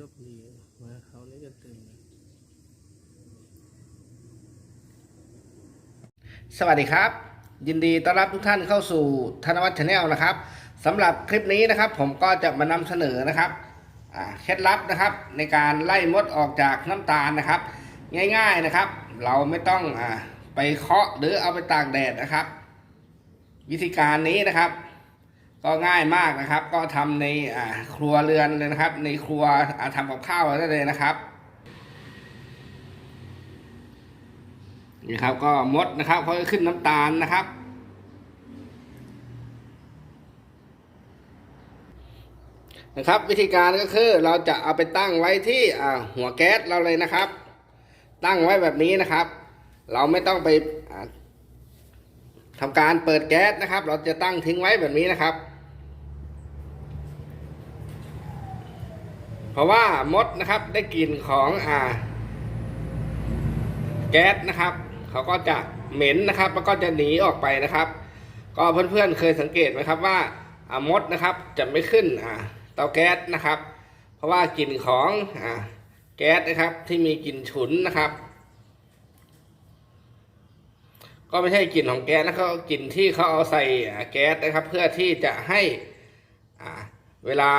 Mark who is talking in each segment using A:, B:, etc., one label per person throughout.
A: ลบบุรีมาเขานี่กันเต็มเลย
B: สวัสดีครับ ยินดีต้อนรับทุกท่านเข้าสู่ธนวัฒน์ชาแนลนะครับสำหรับคลิปนี้นะครับ ผมก็จะมานำเสนอนะครับเคล็ดลับนะครับ ในการไล่มดออกจากน้ำตาลนะครับ ง่ายๆนะครับ เราไม่ต้องอไปเคาะหรือเอาไปตากแดดนะครับ วิธีการนี้นะครับ ก็ง่ายมากนะครับ ก็ทำในครัวเรือนเลยนะครับ ในครัวอ่าทำกับข้าวได้เลยนะครับนี่ครับก็มดนะครับเขาจะขึ้นน้ำตาลนะครับ นะครับ วิธีการก็คือเราจะเอาไปตั้งไว้ที่หัวแก๊สเราเลยนะครับ ตั้งไว้แบบนี้นะครับ เราไม่ต้องไปอ่าทำการเปิดแก๊สนะครับ เราจะตั้งทิ้งไว้แบบนี้นะครับ เพราะว่ามดนะครับได้กลิ่นของอ่า แก๊สนะครับเขาก็จะเหม็นนะครับ แล้วก็จะหนีออกไปนะครับ ก็เพื่อนๆเคยสังเกตไหมครับว่าอ่ามดนะครับจะไม่ขึ้นอ่าเตาแก๊สนะครับ เพราะว่ากลิ่นของอ่าแก๊สนะครับที่มีกลิ่นฉุนนะครับ ก็ไม่ใช่กลิ่นของแก๊สนะครับกลิ่นที่เขาเอาใส่แก๊สนะครับ เพื่อที่จะให้อ่าเวลา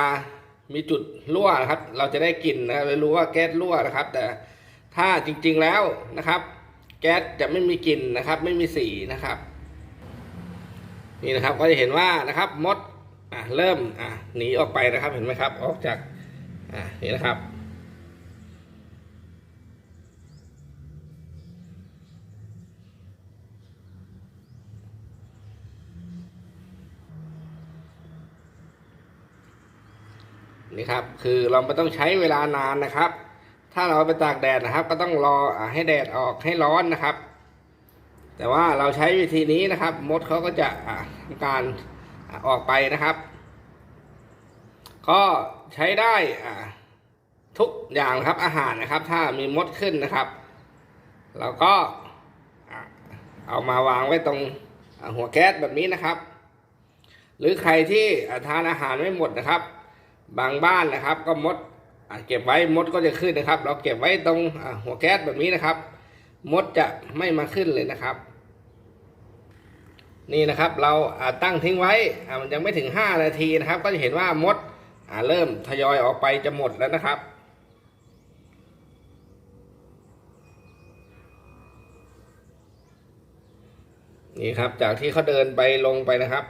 B: มีจุดรั่วนะครับ เราจะได้กลิ่นนะครับรู้ว่าแก๊สรั่วนะครับ แต่ถ้าจริงๆแล้วนะครับ แก๊สจะไม่มีกลิ่นนะครับ ไม่มีสีนะครับ นี่นะครับก็จะเห็นว่านะครับมดอะเริ่มอะหนีออกไปนะครับเห็นไหมครับ ออกจากอะนี่นะครับ นี่ครับ คือเราไม่ต้องใช้เวลานานนะครับ ถ้าเราไปตากแดดนะครับ ก็ต้องรอให้แดดออกให้ร้อนนะครับ แต่ว่าเราใช้วิธีนี้นะครับ มดเขาก็จะทำการออกไปนะครับ ก็ใช้ได้ทุกอย่างครับอาหารนะครับ ถ้ามีมดขึ้นนะครับเราก็เอามาวางไว้ตรงหัวแก๊สแบบนี้นะครับ หรือใครที่ทานอาหารไม่หมดนะครับ บางบ้านนะครับ ก็มดเก็บไว้มดก็จะขึ้นนะครับ เราเก็บไว้ตรงหัวแก๊สแบบนี้นะครับ มดจะไม่มาขึ้นเลยนะครับ นี่นะครับเราตั้งทิ้งไว้มันยังไม่ถึง 5 นาทีนะครับ ก็จะเห็นว่ามดเริ่มทยอยออกไปจะหมดแล้วนะครับนี่ครับจากที่เขาเดินไปลงไปนะครับ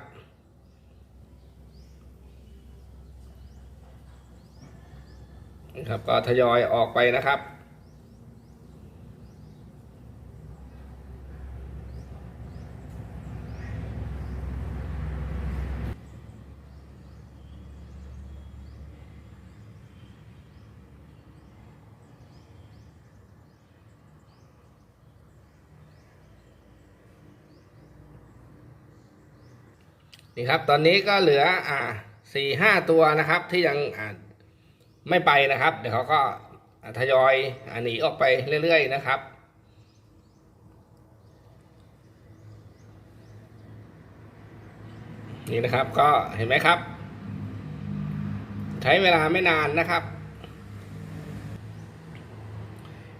B: นะครับก็ทยอยออกไปนะครับ นี่ครับ ตอนนี้ก็เหลืออ่าสี่ห้าตัวนะครับที่ยังอ่า ไม่ไปนะครับ เดี๋ยวเขาก็ทยอยหนีออกไปเรื่อยๆนะครับ นี่นะครับก็เห็นไหมครับ ใช้เวลาไม่นานนะครับ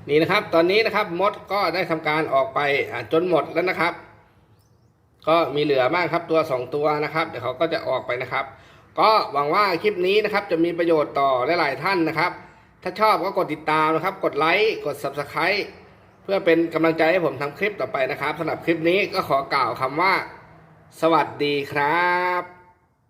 B: นี่นะครับ ตอนนี้นะครับมดก็ได้ทำการออกไปจนหมดแล้วนะครับ ก็มีเหลือบ้างครับตัวสองตัวนะครับ เดี๋ยวเขาก็จะออกไปนะครับ ก็หวังว่าคลิปนี้นะครับจะมีประโยชน์ต่อหลาย ๆ ท่านนะครับ ถ้าชอบก็กดติดตามนะครับ กดไลค์กด Subscribe เพื่อเป็นกำลังใจให้ผมทำคลิปต่อไปนะครับสำหรับคลิปนี้ก็ขอกล่าวคำว่า สวัสดีครับ